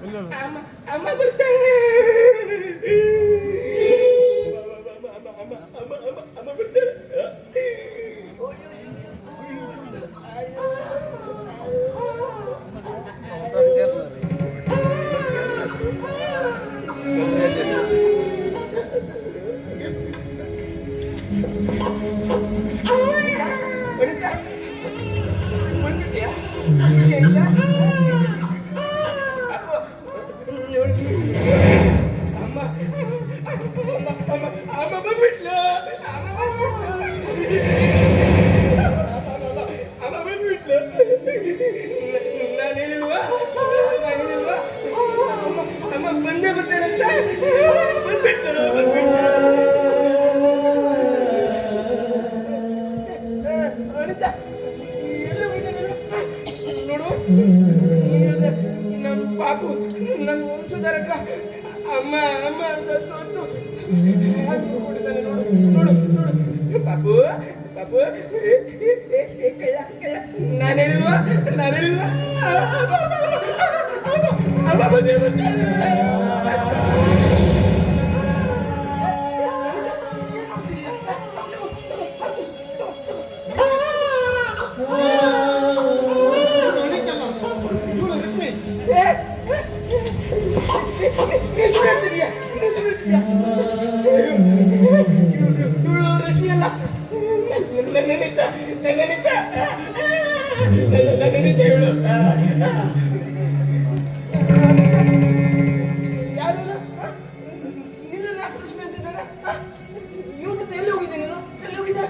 ಅಮ್ಮ ಅಮ್ಮ ಬರ್ತಾಳೆ ಅಮ್ಮ ಅಮ್ಮ ಅಮ್ಮ ಅಮ್ಮ ಅಮ್ಮ ಬರ್ತಾಳೆ ವನಿತಾ ಬಂದ್ಬಿಟ್ಯಾ ಎಂತ? ಅಪ್ಪ, ನಮ್ಮ ಪಾಪು ನನ್ನ ವಂಶಧಾರಕ ಅಮ್ಮ ಅಮ್ಮ ಅಂತ बापू बापू कळला कळला नाणे नाणे ನನ್ನ ನಿತ್ತ ನನ್ನ ನಿತ್ತ ನನ್ನ ನಿತ್ತ ಯಾರು? ನಿನ್ನ ರಶ್ಮಿ ಅಂತಿದ್ದಾನೆ ಜೊತೆ ಎಲ್ಲಿ ಹೋಗಿದ್ದೆ ನೀನು? ಎಲ್ಲಿ ಹೋಗಿದ್ದೆ?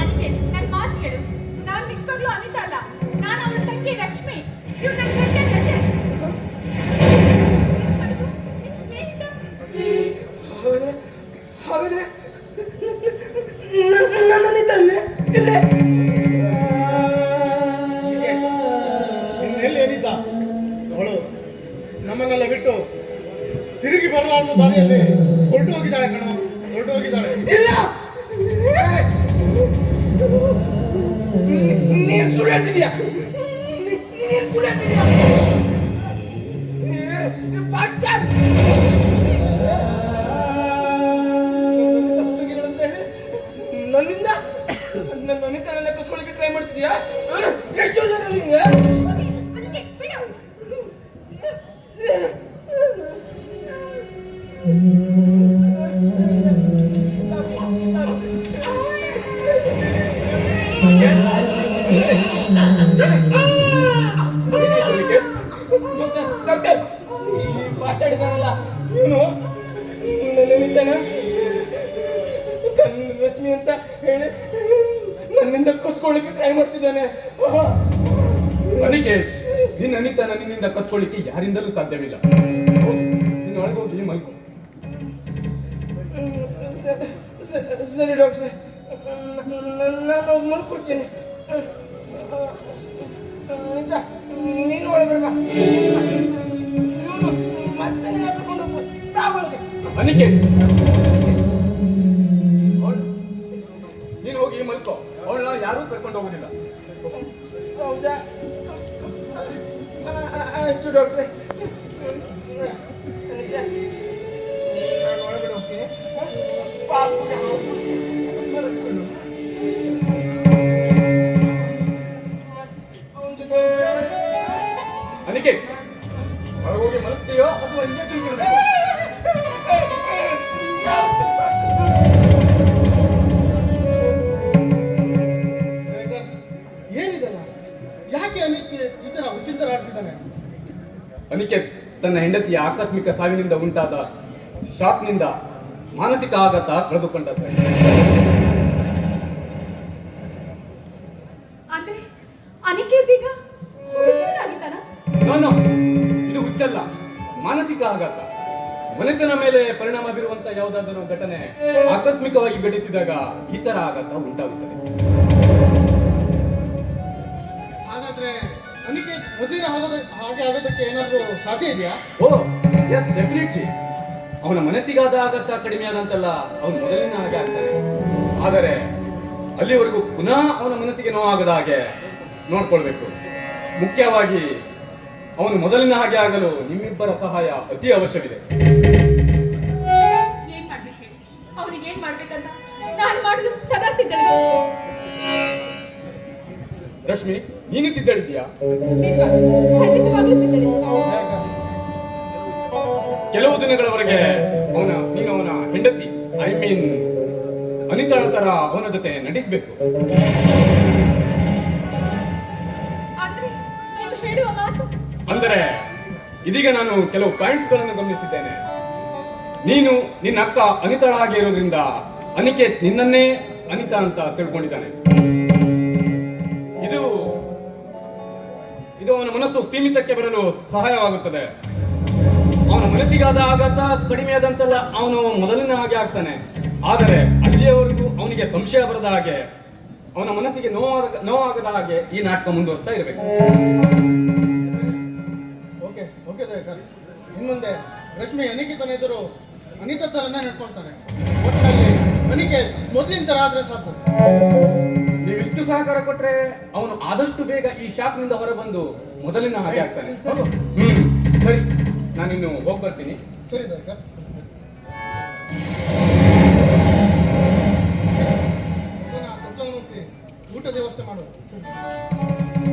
ಅದಕ್ಕೆ ನನ್ನ ಮಾತು ಕೇಳು. ನಾನು ನಿಜವಾಗ್ಲೂ ಅನಿತಾ ಅಲ್ಲ. ನಾನು ಅವಳ ತಂಗಿ ರಶ್ಮಿ. ನಮ್ಮನ್ನೆಲ್ಲ ಬಿಟ್ಟು ತಿರುಗಿ ಬರಲಾರ್ದ ದಾರಿಯಲ್ಲಿ ಹೊರಟು ಹೋಗಿದ್ದಾಳೆ ಕಣ ಹೊರಟು ಹೋಗಿದ್ದಾಳೆ ಇಲ್ಲ! ನೀನು ಸುಳ್ಳು ಹೇಳ್ತಿದ್ಯಾ ನೀನು ಸುಳ್ಳು ಹೇಳ್ತಿದ್ಯಾ! ನನ್ನಿಂದ ನನ್ನ ಅನಿತನನ್ನ ಕಸ್ಕೊಳ್ಳಿಕ್ಕೆ ಟ್ರೈ ಮಾಡ್ತಿದ್ಯಾ ಎಷ್ಟು ಜನ ನಿಂಗೆ? ಡಾಕ್ಟರ್ ಇದ್ದಾನಲ್ಲ ಇವನು ನನ್ನ ನಿಂತನ ತನ್ನ ರಶ್ಮಿ ಅಂತ ಹೇಳಿ ನನ್ನಿಂದ ಕಸ್ಕೊಳ್ಳಿಕ್ಕೆ ಟ್ರೈ ಮಾಡ್ತಿದ್ದಾನೆ ಅದಕ್ಕೆ ನಿನ್ನ ಅನಿತನ ನಿನ್ನಿಂದ ಕಸ್ಕೊಳ್ಳಿಕ್ಕೆ ಯಾರಿಂದಲೂ ಸಾಧ್ಯವಿಲ್ಲ ನೀನು ಒಳಗೆ ಹೋಗಿ ಮಲ್ಕೊ ಸ- ಸ- ಸರಿ ಡಾಕ್ಟ್ರೆ ನಾನು ಮಲ್ಕೊಡ್ತೀನಿ ಅನಿತಾ ನೀನು ಒಳಗೆ ಇವನು ಮತ್ತೆ ನಿನ್ನ ಕರ್ಕೊಂಡು ಹೋಗ್ಬೋದು ಬಾ ಒಳಗೆ ಅನಿಕೆ ನೀನು ಹೋಗಿ ಮಲ್ಕೊ. ಅವಳನ್ನ ಯಾರೂ ಕರ್ಕೊಂಡು ಹೋಗೋದಿಲ್ಲ ಹೌದಾ ಆಯ್ತು ಡಾಕ್ಟ್ರೆ ನಾನು ಒಳಗಡೆ ಹೋಗ್ತೀನಿ ಪಾಪುಗೆ ಅನಿಕೆ ತನ್ನ ಹೆಂಡತಿಯ ಆಕಸ್ಮಿಕ ಸಾವಿನಿಂದ ಉಂಟಾದ ಶಾಕ್ನಿಂದ ಮಾನಸಿಕ ಆಘಾತ ಕಳೆದುಕೊಂಡದ್ದು ಅಂದ್ರೆ ನೋನು ಇದು ಹುಚ್ಚಲ್ಲ ಮಾನಸಿಕ ಆಘಾತ. ಮನಸ್ಸಿನ ಮೇಲೆ ಪರಿಣಾಮ ಬೀರುವಂತ ಯಾವುದಾದರೂ ಘಟನೆ ಆಕಸ್ಮಿಕವಾಗಿ ಘಟಿಸಿದಾಗ ಈ ತರ ಆಘಾತ ಉಂಟಾಗುತ್ತದೆ. ಹಾಗಾದ್ರೆ ಮೊದಲಿನ ಆಗೋದ ಹಾಗೆ ಆಗೋದಕ್ಕೆ ಏನಾದರೂ ಸಾಧ್ಯ ಇದೆಯಾ? ಓ ಎಸ್ ಡೆಫಿನೆಟ್ಲಿ ಅವನ ಮನಸ್ಸಿಗಾದ ಆಗತ್ತ ಕಡಿಮೆ ಆದಂತಲ್ಲ ಅವನು ಮೊದಲಿನ ಹಾಗೆ ಆಗ್ತಾನೆ. ಆದರೆ ಅಲ್ಲಿವರೆಗೂ ಪುನಃ ಅವನ ಮನಸ್ಸಿಗೆ ನೋವಾಗದ ಹಾಗೆ ನೋಡ್ಕೊಳ್ಬೇಕು. ಮುಖ್ಯವಾಗಿ ಅವನು ಮೊದಲಿನ ಹಾಗೆ ಆಗಲು ನಿಮ್ಮಿಬ್ಬರ ಸಹಾಯ ಅತಿ ಅವಶ್ಯವಿದೆ. ಏನ್ ಮಾಡ್ಬೇಕು ಹೇಳಿ? ಅವ್ರಿಗೆ ಏನ್ ಮಾಡ್ಬೇಕಂತ? ನಾನು ಮಾಡಲು ಸದಾ ಸಿದ್ಧ ರಶ್ಮಿ ನೀನು ಸಿದ್ಧಳಿದ್ಯಾ ಕೆಲವು ದಿನಗಳವರೆಗೆ ಅವನ ನೀನು ಅವನ ಹೆಂಡತಿ ಐ ಮೀನ್ ಅನಿತಾಳ ತರ ಅವನ ಜೊತೆ ನಟಿಸಬೇಕು. ಅಂದರೆ ಇದೀಗ ನಾನು ಕೆಲವು ಪಾಯಿಂಟ್ಸ್ಗಳನ್ನು ಗಮನಿಸಿದ್ದೇನೆ. ನೀನು ನಿನ್ನ ಅಕ್ಕ ಅನಿತಾಳ ಆಗಿರೋದ್ರಿಂದ ಇರೋದ್ರಿಂದ ಅನಿಕೇತ್ ನಿನ್ನನ್ನೇ ಅನಿತಾ ಅಂತ ತಿಳ್ಕೊಂಡಿದ್ದಾನೆ. ಇದು ಅವನ ಮನಸ್ಸು ಸ್ಥೀಮಿತಕ್ಕೆ ಬರಲು ಸಹಾಯವಾಗುತ್ತದೆ. ಅವನ ಮನಸ್ಸಿಗಾದ ಆಘಾತ ಕಡಿಮೆಯಾದಂತೆಲ್ಲ ಅವನು ಮೊದಲಿನ ಹಾಗೆ ಆಗ್ತಾನೆ. ಆದರೆ ಅಲ್ಲಿಯವರೆಗೂ ಅವನಿಗೆ ಸಂಶಯ ಬರದ ಹಾಗೆ, ಅವನ ಮನಸ್ಸಿಗೆ ನೋವಾದ, ನೋವಾಗದ ಹಾಗೆ ಈ ನಾಟಕ ಮುಂದುವರಿಸ್ತಾ ಇರಬೇಕು. Okay okay Dayakar. ಇನ್ಮುಂದೆ ರಶ್ಮಿ ಅನಿಕಿತನ ಎದುರು ಅನಿತ ಥರನೇ ನಡ್ಕೊಳ್ತಾನೆ. ಒಟ್ಟಿನಲ್ಲಿ ಅನಿಕೆ ಮೊದಲಿನ ತರ ಆದ್ರೆ ಸಾಕು. ಎಷ್ಟು ಸಹಕಾರ ಕೊಟ್ರೆ ಅವನು ಆದಷ್ಟು ಬೇಗ ಈ ಶಾಪ್ನಿಂದ ಹೊರ ಬಂದು ಮೊದಲಿನ ಹಾಗೆ ಆಗ್ತಾನೆ. ಹ್ಮ್. ಸರಿ ನಾನಿನ್ನು ಹೋಗಿ ಬರ್ತೀನಿ. ಸರಿ ಊಟದ ವ್ಯವಸ್ಥೆ ಮಾಡು.